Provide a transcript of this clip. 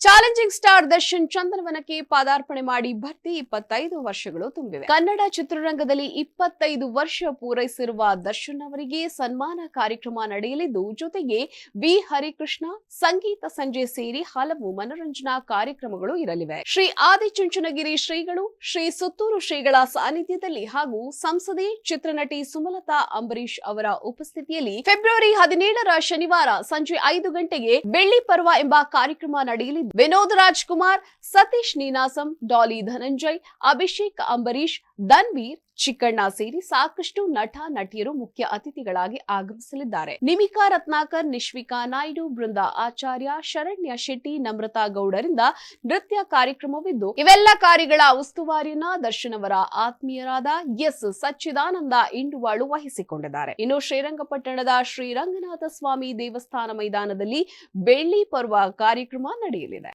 Challenging star Darshan ಚಂದನವನಕ್ಕೆ ಪಾದಾರ್ಪಣೆ ಮಾಡಿ ಭರ್ತಿ ಇಪ್ಪತ್ತೈದು ವರ್ಷಗಳು ತುಂಬಿವೆ. ಕನ್ನಡ ಚಿತ್ರರಂಗದಲ್ಲಿ ಇಪ್ಪತ್ತೈದು ವರ್ಷ ಪೂರೈಸಿರುವ ದರ್ಶನ್ ಅವರಿಗೆ ಸನ್ಮಾನ ಕಾರ್ಯಕ್ರಮ ನಡೆಯಲಿದ್ದು, ಜೊತೆಗೆ ವಿ. ಹರಿಕೃಷ್ಣ, ಸಂಗೀತ ಸಂಜೆ ಸೇರಿ ಹಲವು ಮನರಂಜನಾ ಕಾರ್ಯಕ್ರಮಗಳು ಇರಲಿವೆ. ಶ್ರೀ ಆದಿಚುಂಚನಗಿರಿ ಶ್ರೀಗಳು, ಶ್ರೀ ಸುತ್ತೂರು ಶ್ರೀಗಳ ಸಾನ್ನಿಧ್ಯದಲ್ಲಿ ಹಾಗೂ ಸಂಸದೆ ಚಿತ್ರನಟಿ ಸುಮಲತಾ ಅಂಬರೀಶ್ ಅವರ ಉಪಸ್ಥಿತಿಯಲ್ಲಿ ಫೆಬ್ರವರಿ ಹದಿನೇಳರ ಶನಿವಾರ ಸಂಜೆ ಐದು ಗಂಟೆಗೆ ಬೆಳ್ಳಿ ಪರ್ವ ಎಂಬ ಕಾರ್ಯಕ್ರಮ ನಡೆಯಲಿದ್ದು विनोद राजकुमार सतीश नीनासम डॉली धनंजय अभिषेक अम्बरीश ಧನ್ವೀರ್ ಚಿಕ್ಕಣ್ಣ ಸೇರಿ ಸಾಕಷ್ಟು ನಟ, ನಟಿಯರು ಮುಖ್ಯ ಅತಿಥಿಗಳಾಗಿ ಆಗಮಿಸಲಿದ್ದಾರೆ. ನಿಮಿಕಾ ರತ್ನಾಕರ್, ನಿಶ್ವಿಕಾ ನಾಯ್ಡು, ಬೃಂದಾ ಆಚಾರ್ಯ, ಶರಣ್ಯ ಶೆಟ್ಟಿ, ನಮ್ರತಾ ಗೌಡರಿಂದ ನೃತ್ಯ ಕಾರ್ಯಕ್ರಮವಿದ್ದು, ಇವೆಲ್ಲ ಕಾರ್ಯಗಳ ಉಸ್ತುವಾರಿಯನ್ನ ದರ್ಶನವರ ಆತ್ಮೀಯರಾದ ಎಸ್. ಸಚ್ಚಿದಾನಂದ ಇಂಡುವಾಳು ವಹಿಸಿಕೊಂಡಿದ್ದಾರೆ. ಇನ್ನು ಶ್ರೀರಂಗಪಟ್ಟಣದ ಶ್ರೀರಂಗನಾಥ ಸ್ವಾಮಿ ದೇವಸ್ಥಾನ ಮೈದಾನದಲ್ಲಿ ಬೆಳ್ಳಿ ಪರ್ವ ಕಾರ್ಯಕ್ರಮ ನಡೆಯಲಿದೆ.